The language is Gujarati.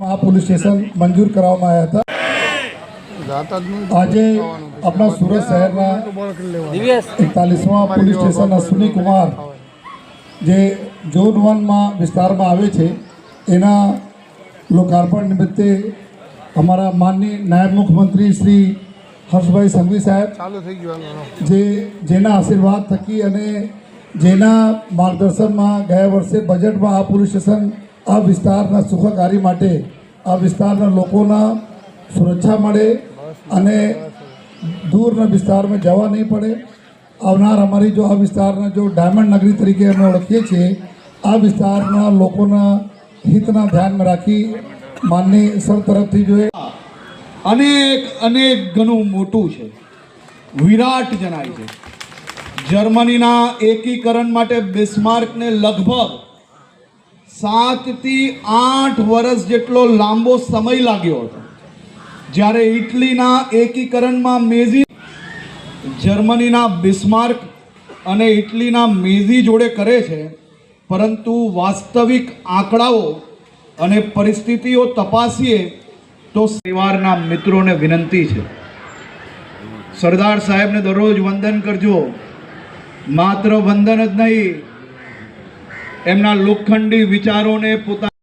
આ પોલીસ સ્ટેશન મંજૂર કરવામાં આવ્યા હતા. આજે આપણા સુરત શહેરના એકતાલીસમાં પોલીસ સ્ટેશનના કુમાર જે ઝોન વનમાં વિસ્તારમાં આવે છે, એના લોકાર્પણ નિમિત્તે અમારા માનની નાયબ મુખ્યમંત્રી શ્રી હર્ષભાઈ સંઘવી સાહેબ, જે જેના આશીર્વાદ થકી અને જેના માર્ગદર્શનમાં ગયા વર્ષે બજેટમાં આ પોલીસ સ્ટેશન આ વિસ્તારના સુખાકારી માટે આ વિસ્તારના લોકોના સુરક્ષા મળે અને દૂરના વિસ્તારમાં જવા નહીં પડે. આવનાર અમારી જો આ વિસ્તારના જો ડાયમંડ નગરી તરીકે અમે ઓળખીએ છીએ, આ વિસ્તારના લોકોના હિતના ધ્યાનમાં રાખી માનની સર તરફથી જોઈએ. અનેક અનેક ગણું મોટું છે. વિરાટ જણાય છે. જર્મનીના એકીકરણ માટે બિસ્માર્કને લગભગ સાતથી આઠ વર્ષ જેટલો લાંબો સમય લાગ્યો હતો. જ્યારે ઇટલીના એકીકરણમાં મેઝી જર્મનીના બિસ્માર્ક અને ઇટલીના મેઝી જોડે કરે છે, પરંતુ વાસ્તવિક આંકડાઓ અને પરિસ્થિતિઓ તપાસીએ તો પરિવારના મિત્રોને વિનંતી છે. સરદાર સાહેબને દરરોજ વંદન કરજો. માત્ર વંદન જ નહીં એમના લોખંડી વિચારોને પોતા